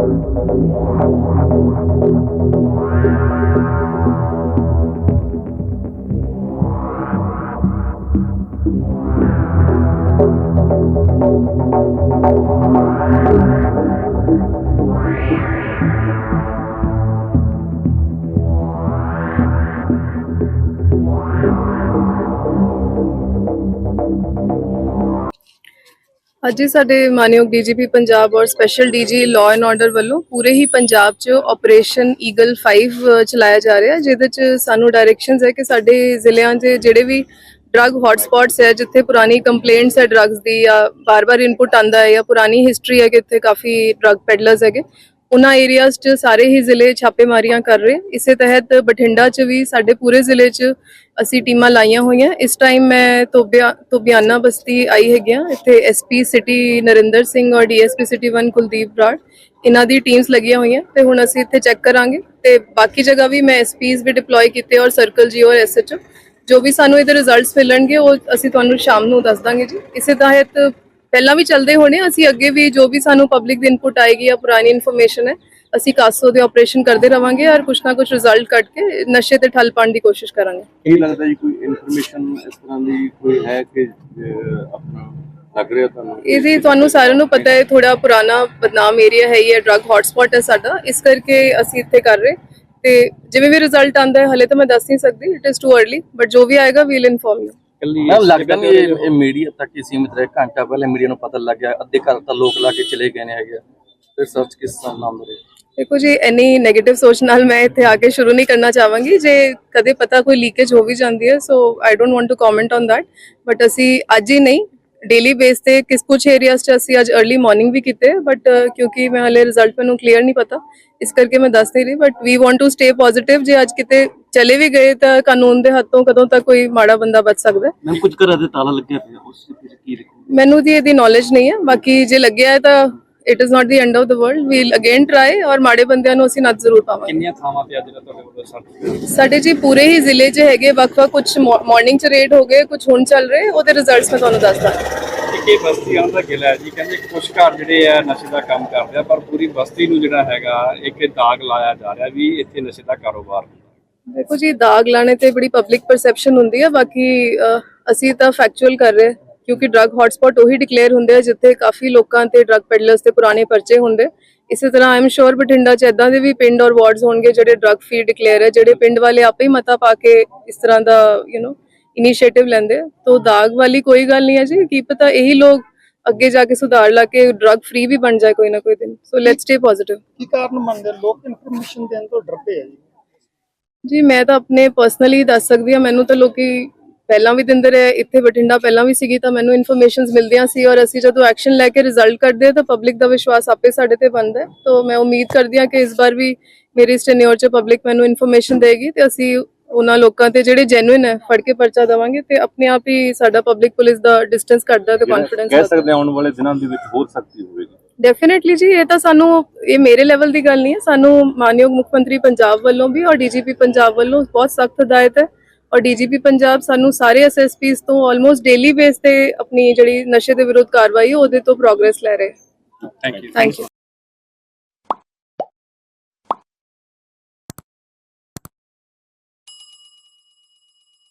Wow. ਅੱਜ ਸਾਡੇ ਮਾਨਯੋਗ ਡੀਜੀਪੀ ਪੰਜਾਬ ਔਰ special DG law and order ਵੱਲੋਂ ਪੂਰੇ ਹੀ ਪੰਜਾਬ 'ਚ ਆਪਰੇਸ਼ਨ ਈਗਲ 5 ਚਲਾਇਆ ਜਾ ਰਿਹਾ ਜਿਹਦੇ 'ਚ ਸਾਨੂੰ ਡਾਇਰੈਕਸ਼ਨਸ ਹੈ ਕਿ ਸਾਡੇ ਜ਼ਿਲ੍ਹਿਆਂ 'ਚ ਜਿਹੜੇ ਵੀ ਡਰੱਗ ਹੌਟਸਪੌਟਸ ਹੈ, ਜਿੱਥੇ ਪੁਰਾਣੀ ਕੰਪਲੇਂਟਸ ਹੈ ਡਰੱਗਸ ਦੀ ਜਾਂ ਬਾਰ-ਬਾਰ ਇਨਪੁਟ ਆਂਦਾ ਹੈ ਜਾਂ ਪੁਰਾਣੀ ਹਿਸਟਰੀ ਹੈ ਕਿ ਇੱਥੇ ਕਾਫੀ ਡਰੱਗ ਪੈਡਲਰਸ ਹੈਗੇ ਉਹਨਾਂ ਏਰੀਆਜ਼ 'ਚ ਸਾਰੇ ਹੀ ਜ਼ਿਲ੍ਹੇ ਛਾਪੇਮਾਰੀਆਂ ਕਰ ਰਹੇ। ਇਸੇ ਤਹਿਤ ਬਠਿੰਡਾ 'ਚ ਵੀ ਸਾਡੇ ਪੂਰੇ ਜ਼ਿਲ੍ਹੇ 'ਚ ਅਸੀਂ ਟੀਮਾਂ ਲਾਈਆਂ ਹੋਈਆਂ। ਇਸ ਟਾਈਮ ਮੈਂ ਤੋਬਿਆ, ਤੋਬਿਆਨਾ ਬਸਤੀ ਆਈ ਹੈਗੀਆਂ ਇੱਥੇ ਐਸਪੀ ਸਿਟੀ ਨਰਿੰਦਰ ਸਿੰਘ ਔਰ ਡੀਐਸਪੀ ਸਿਟੀ 1 ਕੁਲਦੀਪ ਬਰਾੜ ਇਹਨਾਂ ਦੀ ਟੀਮਸ ਲੱਗੀਆਂ ਹੋਈਆਂ ਤੇ ਹੁਣ ਅਸੀਂ ਇੱਥੇ ਚੈੱਕ ਕਰਾਂਗੇ। ਤੇ ਬਾਕੀ ਜਗ੍ਹਾ ਵੀ ਮੈਂ ਐਸਪੀਸ ਵੀ ਡਿਪਲੋਏ ਕੀਤੇ ਔਰ ਸਰਕਲ ਜੀ ਔਰ ਐਸਐਚਓ ਜੋ ਵੀ ਸਾਨੂੰ ਇਹਦੇ ਰਿਜ਼ਲਟਸ ਮਿਲਣਗੇ, ਉਹ ਅਸੀਂ ਤੁਹਾਨੂੰ ਸ਼ਾਮ ਨੂੰ ਦੱਸ ਦਾਂਗੇ ਜੀ। ਇਸੇ ਤਹਿਤ ਪਹਿਲਾਂ ਵੀ ਚੱਲਦੇ ਹੋਣੇ ਅਸੀਂ ਅੱਗੇ ਵੀ ਜੋ ਵੀ ਸਾਨੂੰ ਪਬਲਿਕ ਦੀ ਇਨਪੁਟ ਆਏਗੀ ਜਾਂ ਪੁਰਾਣੀ ਇਨਫੋਰਮੇਸ਼ਨ ਹੈ ਅਸੀਂ ਕਾਸੋ ਦੇ ਆਪਰੇਸ਼ਨ ਕਰਦੇ ਰਵਾਂਗੇ ਔਰ ਕੁਛ ਨਾ ਕੁਛ ਰਿਜ਼ਲਟ ਕੱਢ ਕੇ ਨਸ਼ੇ ਤੇ ਠੱਲ ਪਾਉਣ ਦੀ ਕੋਸ਼ਿਸ਼ ਕਰਾਂਗੇ। ਕੀ ਲੱਗਦਾ ਜੀ ਕੋਈ ਇਨਫੋਰਮੇਸ਼ਨ ਇਸ ਤਰ੍ਹਾਂ ਦੀ ਕੋਈ ਹੈ ਕਿ ਆਪਣਾ ਲੱਗ ਰਿਹਾ ਤੁਹਾਨੂੰ? ਇਹਦੀ ਤੁਹਾਨੂੰ ਸਾਰਿਆਂ ਨੂੰ ਪਤਾ ਹੈ ਥੋੜਾ ਪੁਰਾਣਾ ਬਦਨਾਮ ਏਰੀਆ ਹੈ ਇਹ ਡਰੱਗ ਹੌਟਸਪੌਟ ਹੈ ਸਾਡਾ। ਇਸ ਕਰਕੇ ਅਸੀਂ ਇੱਥੇ ਕਰ ਰਹੇ। ਤੇ ਜਿਵੇਂ ਵੀ ਰਿਜ਼ਲਟ ਆਂਦਾ ਹੈ ਹਲੇ ਤਾਂ ਮੈਂ ਦੱਸ ਨਹੀਂ ਸਕਦੀ it is too early but ਜੋ ਵੀ ਆਏਗਾ ਵੀਲ ਇਨਫੋਰਮ ਯੂ ਇਕੱਲੀ ਮੈਮ ਲੱਗਦਾ ਨਹੀਂ ਇਹ ਇਹ ਮੀਡੀਆ ਤੱਕ ਹੀ ਸੀਮਿਤ ਰਹੇ ਘੰਟਾ ਪਹਿਲੇ ਮੀਡੀਆ ਨੂੰ ਪਤਾ ਲੱਗ ਗਿਆ ਅੱਧੇ ਘਰ ਤਾਂ ਲੋਕ ਲਾ ਕੇ ਚਲੇ ਗਏ ਨੇ ਹੈਗੇ ਫਿਰ ਸਰਚ ਕਿਸ ਤਰ੍ਹਾਂ ਨਾਮ ਰਹੇ? ਦੇਖੋ ਜੀ ਐਨੀ 네ਗੇਟਿਵ ਸੋਚ ਨਾਲ ਮੈਂ ਇੱਥੇ ਆ ਕੇ ਸ਼ੁਰੂ ਨਹੀਂ ਕਰਨਾ ਚਾਹਾਂਗੀ। ਜੇ ਕਦੇ ਪਤਾ ਕੋਈ ਲੀਕੇਜ ਹੋ ਵੀ ਜਾਂਦੀ ਹੈ so I don't want to comment on that but ਅਸੀਂ ਅੱਜ ਹੀ ਨਹੀਂ ਡੇਲੀ ਬੇਸ ਤੇ ਕਿਸ ਕੁਝ ਏਰੀਆਸ 'ਚ ਅਸੀਂ ਅੱਜ अर्ਲੀ ਮਾਰਨਿੰਗ ਵੀ ਕੀਤੇ ਬਟ ਕਿਉਂਕਿ ਮੈਂ ਹਲੇ ਰਿਜ਼ਲਟ ਮੈਨੂੰ ਕਲੀਅਰ ਨਹੀਂ ਪਤਾ। ਇਸ ਕਰਕੇ ਮੈਂ ਦੱਸ ਨਹੀਂ ਰਹੀ but we want to stay positive ਜੇ ਅੱਜ ਕਿਤੇ ਚਲੇ ਵੀ ਗਏ ਤਾਂ ਕਾਨੂੰਨ ਦੇ ਹੱਥੋਂ ਕਦੋਂ ਤੱਕ ਕੋਈ ਮਾੜਾ ਬੰਦਾ ਬਚ ਸਕਦਾ ਹੈ। ਮੈਂ ਕੁਝ ਘਰਾਂ ਦੇ ਤਾਲਾ ਲੱਗਿਆ ਪਿਆ ਉਸ ਵਿੱਚ ਕੀ ਲਿਖੋ ਮੈਨੂੰ ਦੀ ਇਹਦੀ ਨੌਲੇਜ ਨਹੀਂ ਹੈ ਬਾਕੀ ਜੇ ਲੱਗਿਆ ਹੈ ਤਾਂ it is not the end of the world will again try ਔਰ ਮਾੜੇ ਬੰਦਿਆਂ ਨੂੰ ਅਸੀਂ ਨੱਥ ਜ਼ਰੂਰ ਪਾਵਾਂਗੇ। ਕਿੰਨੀਆਂ ਥਾਵਾਂ ਤੇ ਅੱਜ ਦਾ ਤੁਹਾਡੇ ਵੱਲੋਂ ਸਰਟੀਫਿਕੇਟ ਸਾਡੇ ਜੀ ਪੂਰੇ ਹੀ ਜ਼ਿਲ੍ਹੇ 'ਚ ਹੈਗੇ ਵੱਖ-ਵੱਖ ਕੁਝ ਮਾਰਨਿੰਗ 'ਚ ਰੇਡ ਹੋ ਗਏ ਕੁਝ ਹੁਣ ਚੱਲ ਰਹੇ ਉਹਦੇ ਰਿਜ਼ਲਟਸ ਮੈਂ ਤੁਹਾਨੂੰ ਦੱਸ ਦਾਂਗੀ ਕਿ ਬਸਤੀਆਂ ਦਾ ਗਿਲਾ ਹੈ ਜੀ? ਕਹਿੰਦੇ ਕੁਝ ਘਰ ਜਿਹੜੇ ਆ ਨਸ਼ੇ ਦਾ ਕੰਮ ਕਰਦੇ ਆ ਪਰ ਪੂਰੀ ਬਸਤੀ ਨੂੰ ਜਿਹੜਾ ਹੈਗਾ ਇੱਕ ਦਾਗ ਲਾਇਆ ਜਾ ਰਿਹਾ ਵੀ ਇੱਥੇ ਨਸ਼ੇ ਦਾ ਕਾਰੋਬਾਰ ਦੇਖੋ ਜੀ, ਦਾਗ ਲਾਣੇ ਤੇ ਬੜੀ ਪਬਲਿਕ ਪਰਸੈਪਸ਼ਨ ਹੁੰਦੀ ਹੈ ਬਾਕੀ ਅਸੀਂ ਤਾਂ ਫੈਕਚੁਅਲ ਕਰ ਰਹੇ, ਕਿਉਂਕਿ ਡਰੱਗ ਹੌਟਸਪੌਟ ਉਹੀ ਡਿਕਲੇਅਰ ਹੁੰਦੇ ਆ, ਜਿੱਥੇ ਕਾਫੀ ਲੋਕਾਂ ਤੇ ਡਰੱਗ ਪੈਡਲਰਸ ਤੇ ਪੁਰਾਣੇ ਪਰਚੇ ਹੁੰਦੇ। ਇਸੇ ਤਰ੍ਹਾਂ ਆਈ ਸ਼ੋਰ ਬਠਿੰਡਾ ਚ ਇਦਾਂ ਦੇ ਵੀ ਪਿੰਡ ਔਰ ਵਾਰਡਸ ਹੋਣਗੇ ਜਿਹੜੇ ਡਰੱਗ ਫ੍ਰੀ ਡਿਕਲੇਅਰ ਹੈ ਜਿਹੜੇ ਪਿੰਡ ਵਾਲੇ ਆਪੇ ਹੀ ਮਤਾ ਪਾ ਕੇ ਇਸ ਤਰ੍ਹਾਂ ਦਾ ਯੂ نو ਇਨੀਸ਼ੀਏਟਿਵ ਲੈਂਦੇ ਤੋ ਦਾਗ ਵਾਲੀ ਕੋਈ ਗੱਲ ਨਹੀਂ ਹੈ ਜੀ, ਕੀ ਪਤਾ ਇਹੀ ਲੋਕ ਅੱਗੇ ਜਾ ਕੇ ਸੁਧਾਰ ਲਾ ਕੇ ਡਰੱਗ ਫ੍ਰੀ ਵੀ ਬਣ ਜਾਏ ਕੋਈ ਨਾ ਕੋਈ ਦਿਨ। ਸੋ ਲੈਟਸ ਸਟੇ ਪੋਜ਼ਿਟਿਵ ਕੀ ਕਾਰਨ ਮੰਨਦੇ ਲੋਕ ਇਨਫੋਰਮੇਸ਼ਨ ਦੇਣ ਤੋਂ ਡਰਦੇ ਆ ਜੀ। ਜੀ ਮੈਂ ਤਾਂ ਆਪਣੇ ਪਰਸਨਲੀ ਦੱਸ ਸਕਦੀ ਹਾਂ ਮੈਨੂੰ ਤਾਂ ਲੋਕੀ ਪਹਿਲਾਂ ਵੀ ਦਿੰਦੇ ਰਹੇ ਇੱਥੇ ਬਠਿੰਡਾ ਪਹਿਲਾਂ ਵੀ ਸੀਗੀ ਤਾਂ ਮੈਨੂੰ ਇਨਫੋਰਮੇਸ਼ਨਸ ਮਿਲਦੀਆਂ ਸੀ ਔਰ ਅਸੀਂ ਜਦੋਂ ਐਕਸ਼ਨ ਲੈ ਕੇ ਰਿਜ਼ਲਟ ਕੱਢਦੇ ਹਾਂ ਤਾਂ ਪਬਲਿਕ ਦਾ ਵਿਸ਼ਵਾਸ ਆਪੇ ਸਾਡੇ ਤੇ ਬਣਦਾ ਹੈ। ਤਾਂ ਮੈਂ ਉਮੀਦ ਕਰਦੀ ਹਾਂ ਕਿ ਇਸ ਵਾਰ ਵੀ ਮੇਰੀ ਇਸ ਟੈਨਿਓਰ 'ਚ ਪਬਲਿਕ ਮੈਨੂੰ ਇਨਫੋਰਮੇਸ਼ਨ ਦੇਗੀ ਤੇ ਅਸੀਂ ਉਹਨਾਂ ਲੋਕਾਂ ਤੇ ਜਿਹੜੇ ਜੈਨੂਇਨ ਹੈ ਫੜ ਕੇ ਪਰਚਾ ਦੇਵਾਂਗੇ ਤੇ ਆਪਣੇ ਆਪ ਹੀ ਸਾਡਾ ਪਬਲਿਕ ਪੁਲਿਸ ਦਾ ਡਿਸਟੈਂਸ ਘਟਦਾ ਤੇ ਕੌਨਫੀਡੈਂਸ ਕਹਿ ਸਕਦੇ ਆਉਣ ਵਾਲੇ ਦਿਨਾਂ ਦੇ ਵਿੱਚ ਹੋਰ ਸਖਤੀ ਹੋਵੇਗੀ। ਡੈਫੀਨਿਟਲੀ ਜੀ ਇਹ ਤਾਂ ਸਾਨੂੰ ਇਹ ਮੇਰੇ ਲੈਵਲ ਦੀ ਗੱਲ ਨਹੀਂ ਹੈ। ਸਾਨੂੰ ਮਾਨਯੋਗ ਮੁੱਖ ਮੰਤਰੀ ਪੰਜਾਬ ਵੱਲੋਂ ਵੀ ਔਰ ਡੀਜੀਪੀ ਪੰਜਾਬ ਵੱਲੋਂ ਬਹੁਤ ਸਖਤ ਹਦਾਇਤ ਹੈ। ਔਰ ਡੀਜੀਪੀ ਪੰਜਾਬ ਸਾਨੂੰ ਸਾਰੇ ਐਸਐਸਪੀਸ ਤੋਂ ਆਲਮੋਸਟ ਡੇਲੀ ਬੇਸ ਤੇ ਆਪਣੀ ਜਿਹੜੀ ਨਸ਼ੇ ਦੇ ਵਿਰੁੱਧ ਕਾਰਵਾਈ ਉਹਦੇ ਤੋਂ ਪ੍ਰੋਗਰੈਸ ਲੈ ਰਹੇ ਥੈਂਕ ਯੂ ਥੈਂਕ ਯੂ